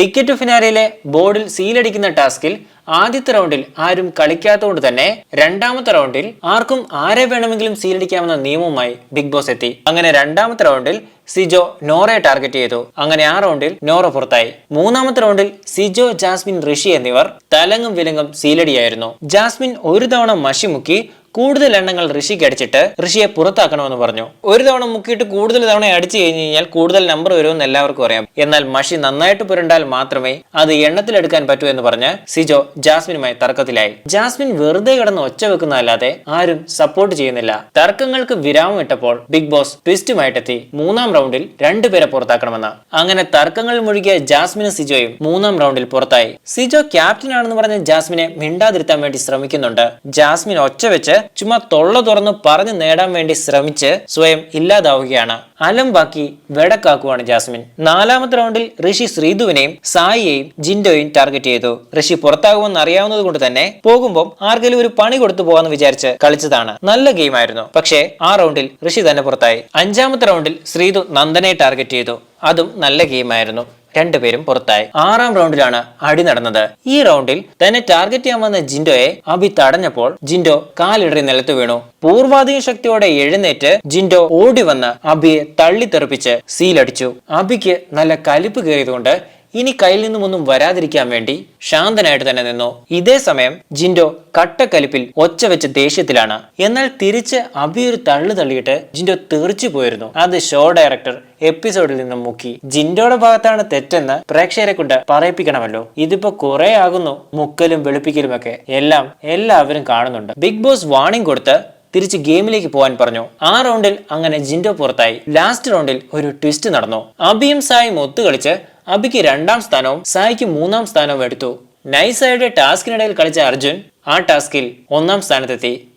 Ticket ഫിനാലയിലെ ബോർഡിൽ സീലടിക്കുന്ന ടാസ്കിൽ ആദ്യത്തെ റൗണ്ടിൽ ആരും കളിക്കാത്തതുകൊണ്ട് തന്നെ രണ്ടാമത്തെ റൗണ്ടിൽ ആർക്കും ആരെ വേണമെങ്കിലും സീലടിക്കാമെന്ന നിയമവുമായി ബിഗ് ബോസ് എത്തി. അങ്ങനെ രണ്ടാമത്തെ റൗണ്ടിൽ സിജോ നോറയെ ടാർഗറ്റ് ചെയ്തു. അങ്ങനെ ആ റൗണ്ടിൽ നോറ പുറത്തായി. മൂന്നാമത്തെ റൗണ്ടിൽ സിജോ ജാസ്മിൻ ഋഷി എന്നിവർ തലങ്ങും വിലങ്ങും സീലടിയായിരുന്നു ജാസ്മിൻ ഒരു തവണ മഷി മുക്കി കൂടുതൽ എണ്ണങ്ങൾ ഋഷിക്ക് അടിച്ചിട്ട് ഋഷിയെ പുറത്താക്കണമെന്ന് പറഞ്ഞു. ഒരു തവണ മുക്കിയിട്ട് കൂടുതൽ തവണ അടിച്ചു കഴിഞ്ഞു കഴിഞ്ഞാൽ കൂടുതൽ നമ്പർ വരുമെന്ന് എല്ലാവർക്കും അറിയാം. എന്നാൽ മഷി നന്നായിട്ട് പുരണ്ടാൽ മാത്രമേ അത് എണ്ണത്തിലെടുക്കാൻ പറ്റൂ എന്ന് പറഞ്ഞ് സിജോ ജാസ്മിനുമായി തർക്കത്തിലായി. ജാസ്മിൻ വെറുതെ കിടന്ന് ഒച്ച വെക്കുന്നതല്ലാതെ ആരും സപ്പോർട്ട് ചെയ്യുന്നില്ല. തർക്കങ്ങൾക്ക് വിരാമം ഇട്ടപ്പോൾ ബിഗ് ബോസ് ട്വിസ്റ്റുമായിട്ടെത്തി. മൂന്നാം റൗണ്ടിൽ രണ്ടുപേരെ പുറത്താക്കണമെന്ന്. അങ്ങനെ തർക്കങ്ങൾ മുഴുകിയ ജാസ്മിനും സിജോയും മൂന്നാം റൗണ്ടിൽ പുറത്തായി. സിജോ ക്യാപ്റ്റൻ ആണെന്ന് പറഞ്ഞ ജാസ്മിനെ മിണ്ടാതിരുത്താൻ വേണ്ടി ശ്രമിക്കുന്നുണ്ട്. ജാസ്മിൻ ഒച്ച വെച്ച് ചുമ്മാ തൊള്ള തുറന്ന് പറഞ്ഞു നേടാൻ വേണ്ടി ശ്രമിച്ച് സ്വയം ഇല്ലാതാവുകയാണ്. അലമ്പാക്കി വെടക്കാക്കുവാണ് ജാസ്മിൻ. നാലാമത്തെ റൗണ്ടിൽ ഋഷി ശ്രീധുവിനെയും സായിയെയും ജിൻഡോയും ടാർഗറ്റ് ചെയ്തു. ഋഷി പുറത്താകുമെന്ന് അറിയാവുന്നത് കൊണ്ട് തന്നെ പോകുമ്പോൾ ആർക്കെങ്കിലും ഒരു പണി കൊടുത്തു പോകാന്ന് വിചാരിച്ച് കളിച്ചതാണ്. നല്ല ഗെയിം ആയിരുന്നു. പക്ഷേ ആ റൗണ്ടിൽ ഋഷി തന്നെ പുറത്തായി. അഞ്ചാമത്തെ റൗണ്ടിൽ ശ്രീധു നന്ദനെ ടാർഗറ്റ് ചെയ്തു. അതും നല്ല ഗെയിമായിരുന്നു രണ്ടുപേരും പുറത്തായി. ആറാം റൗണ്ടിലാണ് അടി നടന്നത്. ഈ റൗണ്ടിൽ തന്നെ ടാർഗറ്റ് ചെയ്യാൻ വന്ന ജിൻഡോയെ അബി തടഞ്ഞപ്പോൾ ജിൻഡോ കാലിടറി നിലത്ത് വീണു. പൂർവാധിക ശക്തിയോടെ എഴുന്നേറ്റ് ജിൻഡോ ഓടി വന്ന് അബിയെ തള്ളിത്തെറിപ്പിച്ച് സീലടിച്ചു അബിക്ക് നല്ല കലിപ്പ് കയറിയതുകൊണ്ട് ഇനി കയ്യിൽ നിന്നും ഒന്നും വരാതിരിക്കാൻ വേണ്ടി ശാന്തനായിട്ട് തന്നെ നിന്നു. ഇതേ സമയം ജിൻഡോ കട്ടക്കലിപ്പിൽ ഒച്ച വെച്ച് ദേഷ്യത്തിലാണ്. എന്നാൽ തിരിച്ച് അബി ഒരു തള്ളു തള്ളിയിട്ട് ജിൻഡോ തെറിച്ചു പോയിരുന്നു. അത് ഷോ ഡയറക്ടർ എപ്പിസോഡിൽ നിന്നും മുക്കി. ജിൻഡോയുടെ ഭാഗത്താണ് തെറ്റെന്ന് പ്രേക്ഷകരെ കൊണ്ട് പറയിപ്പിക്കണമല്ലോ. ഇതിപ്പോ കുറെ ആകുന്നു. മുക്കലും വെളുപ്പിക്കലും ഒക്കെ എല്ലാം എല്ലാവരും കാണുന്നുണ്ട്. ബിഗ് ബോസ് വാണിംഗ് കൊടുത്ത് തിരിച്ച് ഗെയിമിലേക്ക് പോകാൻ പറഞ്ഞു. ആ റൗണ്ടിൽ അങ്ങനെ ജിൻഡോ പുറത്തായി. ലാസ്റ്റ് റൗണ്ടിൽ ഒരു ട്വിസ്റ്റ് നടന്നു. അബിയും സായും ഒത്തുകളിച്ച് അബിക്ക് രണ്ടാം സ്ഥാനവും സായിക്ക് മൂന്നാം സ്ഥാനവും എടുത്തു. നൈസായുടെ ടാസ്കിനിടയിൽ കളിച്ച അർജുൻ ആ ടാസ്കിൽ ഒന്നാം സ്ഥാനത്തെത്തി.